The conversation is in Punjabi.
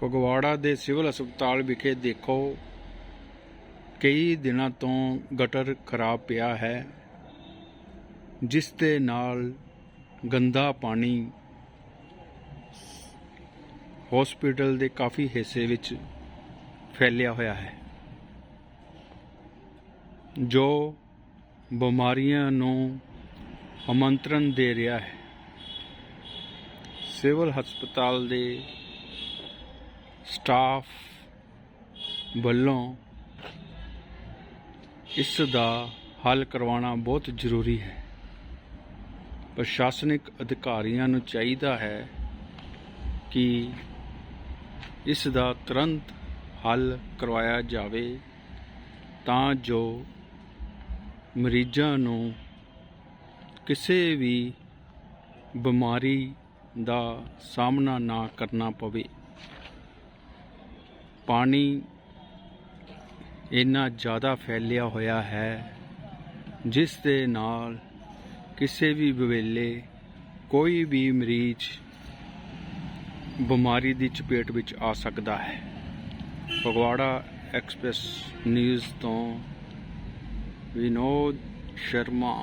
ਫਗਵਾੜਾ ਦੇ ਸਿਵਲ ਹਸਪਤਾਲ ਵਿਖੇ ਦੇਖੋ, ਕਈ ਦਿਨਾਂ ਤੋਂ ਗਟਰ ਖਰਾਬ ਪਿਆ ਹੈ, ਜਿਸ ਦੇ ਨਾਲ ਗੰਦਾ ਪਾਣੀ ਹਸਪੀਟਲ ਦੇ ਕਾਫੀ ਹਿੱਸੇ ਵਿੱਚ ਫੈਲਿਆ ਹੋਇਆ ਹੈ, ਜੋ ਬਿਮਾਰੀਆਂ ਨੂੰ ਆਮੰਤਰਣ ਦੇ ਰਿਹਾ ਹੈ। ਸਿਵਲ ਹਸਪਤਾਲ ਦੇ ਸਟਾਫ ਵੱਲੋਂ ਇਸ ਦਾ ਹੱਲ ਕਰਵਾਉਣਾ ਬਹੁਤ ਜ਼ਰੂਰੀ ਹੈ। ਪ੍ਰਸ਼ਾਸਨਿਕ ਅਧਿਕਾਰੀਆਂ ਨੂੰ ਚਾਹੀਦਾ ਹੈ ਕਿ ਇਸ ਦਾ ਤੁਰੰਤ ਹੱਲ ਕਰਵਾਇਆ ਜਾਵੇ ਤਾਂ ਜੋ ਮਰੀਜ਼ਾਂ ਨੂੰ ਕਿਸੇ ਵੀ ਬਿਮਾਰੀ ਦਾ ਸਾਹਮਣਾ ਨਾ ਕਰਨਾ ਪਵੇ। ਪਾਣੀ ਇੰਨਾ ਜ਼ਿਆਦਾ ਫੈਲਿਆ ਹੋਇਆ ਹੈ, ਜਿਸ ਦੇ ਨਾਲ ਕਿਸੇ ਵੀ ਵੇਲੇ ਕੋਈ ਵੀ ਮਰੀਜ਼ ਬਿਮਾਰੀ ਦੀ ਚਪੇਟ ਵਿੱਚ ਆ ਸਕਦਾ ਹੈ। ਫਗਵਾੜਾ ਐਕਸਪ੍ਰੈਸ ਨਿਊਜ਼ ਤੋਂ ਵਿਨੋਦ ਸ਼ਰਮਾ।